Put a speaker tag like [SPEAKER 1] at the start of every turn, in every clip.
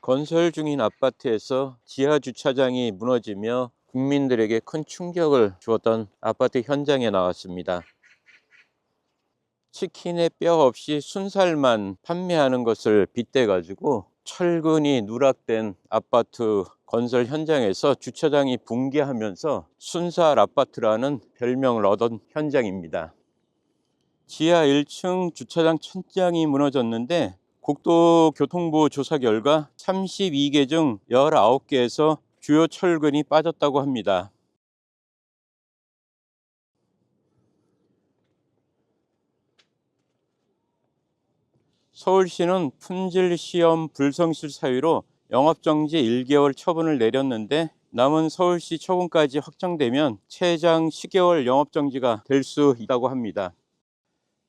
[SPEAKER 1] 건설 중인 아파트에서 지하 주차장이 무너지며 국민들에게 큰 충격을 주었던 아파트 현장에 나왔습니다. 치킨에 뼈 없이 순살만 판매하는 것을 빗대 가지고 철근이 누락된 아파트 건설 현장에서 주차장이 붕괴하면서 순살 아파트라는 별명을 얻은 현장입니다. 지하 1층 주차장 천장이 무너졌는데 국도교통부 조사 결과 32개 중 19개에서 주요 철근이 빠졌다고 합니다. 서울시는 품질 시험 불성실 사유로 영업정지 1개월 처분을 내렸는데 남은 서울시 처분까지 확정되면 최장 10개월 영업정지가 될 수 있다고 합니다.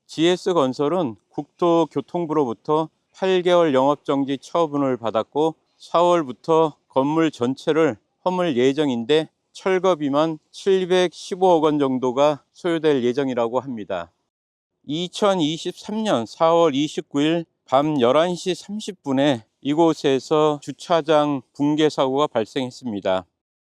[SPEAKER 1] GS건설은 국토교통부로부터 8개월 영업정지 처분을 받았고 4월부터 건물 전체를 허물 예정인데 철거비만 715억 원 정도가 소요될 예정이라고 합니다. 2023년 4월 29일 밤 11시 30분에 이곳에서 주차장 붕괴 사고가 발생했습니다.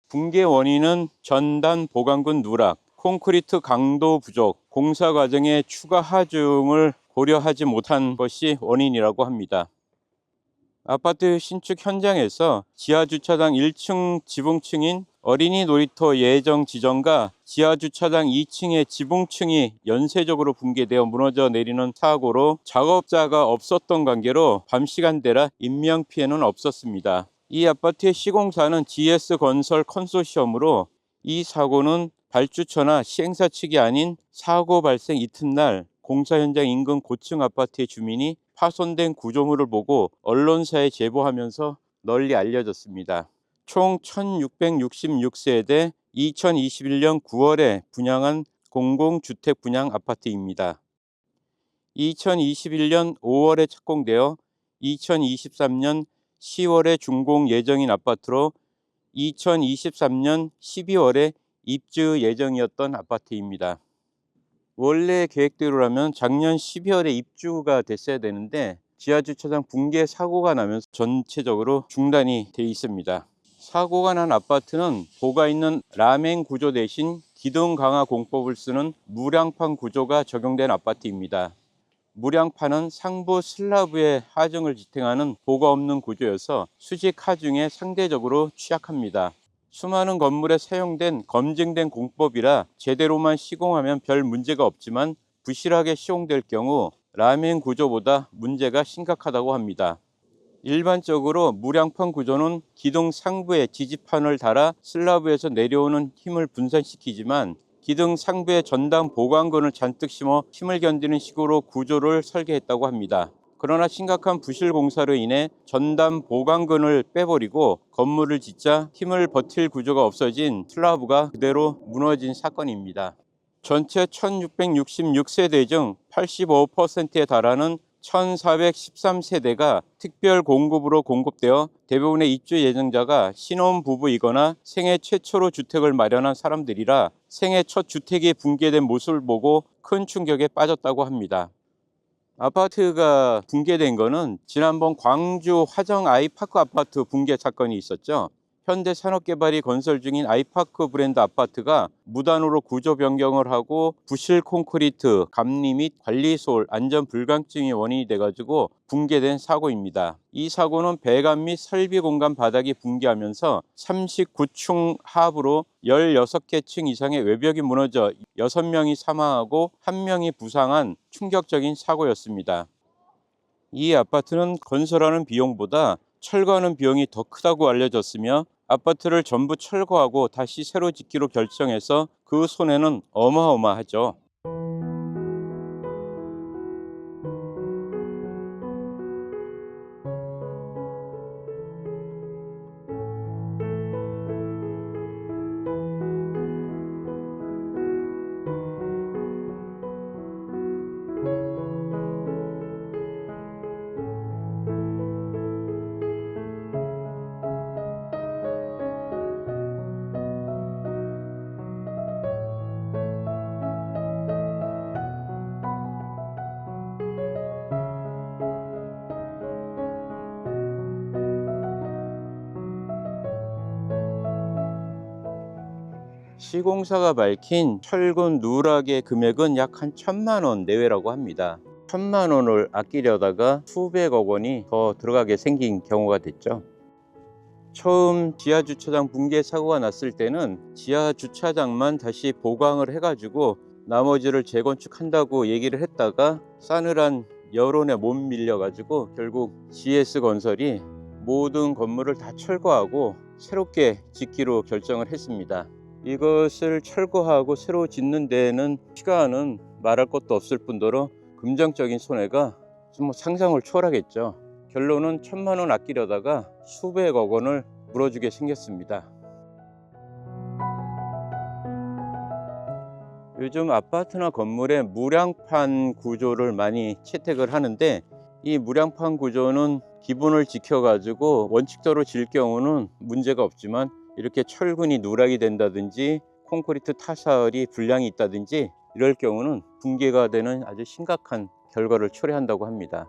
[SPEAKER 1] 붕괴 원인은 전단 보강근 누락, 콘크리트 강도 부족, 공사 과정의 추가 하중을 고려하지 못한 것이 원인이라고 합니다. 아파트 신축 현장에서 지하 주차장 1층 지붕층인 어린이 놀이터 예정 지정과 지하 주차장 2층의 지붕층이 연쇄적으로 붕괴되어 무너져 내리는 사고로 작업자가 없었던 관계로 밤 시간대라 인명 피해는 없었습니다. 이 아파트의 시공사는 GS 건설 컨소시엄으로 이 사고는 발주처나 시행사 측이 아닌 사고 발생 이튿날 공사 현장 인근 고층 아파트의 주민이 파손된 구조물을 보고 언론사에 제보하면서 널리 알려졌습니다. 총 1666세대 2021년 9월에 분양한 공공주택 분양 아파트입니다. 2021년 5월에 착공되어 2023년 10월에 준공 예정인 아파트로 2023년 12월에 입주 예정이었던 아파트입니다. 원래 계획대로라면 작년 12월에 입주가 됐어야 되는데 지하주차장 붕괴 사고가 나면서 전체적으로 중단이 돼 있습니다. 사고가 난 아파트는 보가 있는 라멘 구조 대신 기둥 강화 공법을 쓰는 무량판 구조가 적용된 아파트입니다. 무량판은 상부 슬라브에 하중을 지탱하는 보가 없는 구조여서 수직 하중에 상대적으로 취약합니다. 수많은 건물에 사용된 검증된 공법이라 제대로만 시공하면 별 문제가 없지만 부실하게 시공될 경우 라멘 구조보다 문제가 심각하다고 합니다. 일반적으로 무량판 구조는 기둥 상부에 지지판을 달아 슬라브에서 내려오는 힘을 분산시키지만 기둥 상부에 전담 보강근을 잔뜩 심어 힘을 견디는 식으로 구조를 설계했다고 합니다. 그러나 심각한 부실 공사로 인해 전담 보강근을 빼버리고 건물을 짓자 힘을 버틸 구조가 없어진 슬라브가 그대로 무너진 사건입니다. 전체 1666세대 중 85%에 달하는 1413세대가 특별 공급으로 공급되어 대부분의 입주 예정자가 신혼부부이거나 생애 최초로 주택을 마련한 사람들이라 생애 첫 주택이 붕괴된 모습을 보고 큰 충격에 빠졌다고 합니다. 아파트가 붕괴된 거는 지난번 광주 화정 아이파크 아파트 붕괴 사건이 있었죠. 현대 산업개발이 건설 중인 아이파크 브랜드 아파트가 무단으로 구조 변경을 하고 부실 콘크리트, 감리 및 관리소홀, 안전 불감증이 원인이 돼가지고 붕괴된 사고입니다. 이 사고는 배관 및 설비 공간 바닥이 붕괴하면서 39층 하부로 16개 층 이상의 외벽이 무너져 6명이 사망하고 1명이 부상한 충격적인 사고였습니다. 이 아파트는 건설하는 비용보다 철거하는 비용이 더 크다고 알려졌으며 아파트를 전부 철거하고 다시 새로 짓기로 결정해서 그 손해는 어마어마하죠. 시공사가 밝힌 철근 누락의 금액은 약 한 천만 원 내외라고 합니다. 천만 원을 아끼려다가 수백억 원이 더 들어가게 생긴 경우가 됐죠. 처음 지하 주차장 붕괴 사고가 났을 때는 지하 주차장만 다시 보강을 해가지고 나머지를 재건축한다고 얘기를 했다가 싸늘한 여론에 못 밀려가지고 결국 GS 건설이 모든 건물을 다 철거하고 새롭게 짓기로 결정을 했습니다. 이것을 철거하고 새로 짓는 데에는 시간은 말할 것도 없을 뿐더러 금전적인 손해가 좀 상상을 초월하겠죠. 결론은 천만 원 아끼려다가 수백억 원을 물어주게 생겼습니다. 요즘 아파트나 건물에 무량판 구조를 많이 채택을 하는데 이 무량판 구조는 기본을 지켜가지고 원칙대로 질 경우는 문제가 없지만 이렇게 철근이 누락이 된다든지 콘크리트 타설이 불량이 있다든지 이럴 경우는 붕괴가 되는 아주 심각한 결과를 초래한다고 합니다.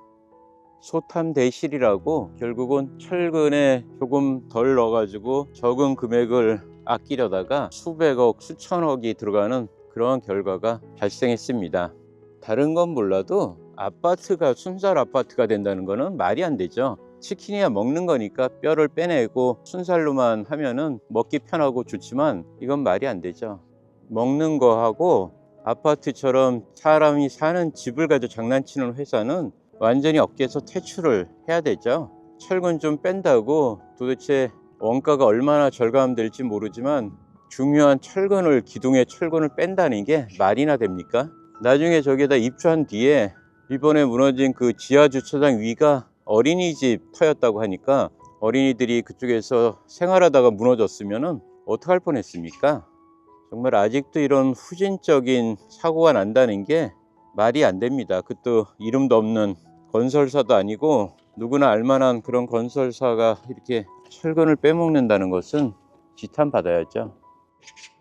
[SPEAKER 1] 소탐 대실이라고 결국은 철근에 조금 덜 넣어가지고 적은 금액을 아끼려다가 수백억, 수천억이 들어가는 그런 결과가 발생했습니다. 다른 건 몰라도 아파트가 순살 아파트가 된다는 거는 말이 안 되죠. 치킨이야 먹는 거니까 뼈를 빼내고 순살로만 하면은 먹기 편하고 좋지만 이건 말이 안 되죠. 먹는 거하고 아파트처럼 사람이 사는 집을 가지고 장난치는 회사는 완전히 업계에서 퇴출을 해야 되죠. 철근 좀 뺀다고 도대체 원가가 얼마나 절감될지 모르지만 중요한 철근을 기둥의 철근을 뺀다는 게 말이나 됩니까? 나중에 저기다 입주한 뒤에 이번에 무너진 그 지하 주차장 위가 어린이집 터였다고 하니까 어린이들이 그쪽에서 생활하다가 무너졌으면은 어떡할 뻔했습니까? 정말 아직도 이런 후진적인 사고가 난다는 게 말이 안 됩니다. 그것도 이름도 없는 건설사도 아니고 누구나 알만한 그런 건설사가 이렇게 철근을 빼먹는다는 것은 지탄받아야죠.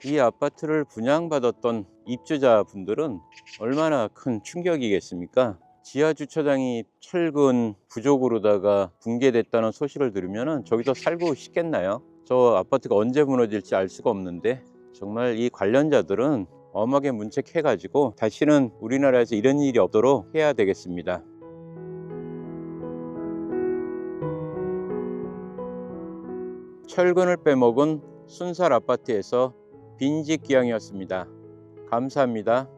[SPEAKER 1] 이 아파트를 분양받았던 입주자분들은 얼마나 큰 충격이겠습니까? 지하 주차장이 철근 부족으로다가 붕괴됐다는 소식을 들으면 저기서 살고 싶겠나요? 저 아파트가 언제 무너질지 알 수가 없는데 정말 이 관련자들은 엄하게 문책해가지고 다시는 우리나라에서 이런 일이 없도록 해야 되겠습니다. 철근을 빼먹은 순살 아파트에서 빈집 기양이었습니다. 감사합니다.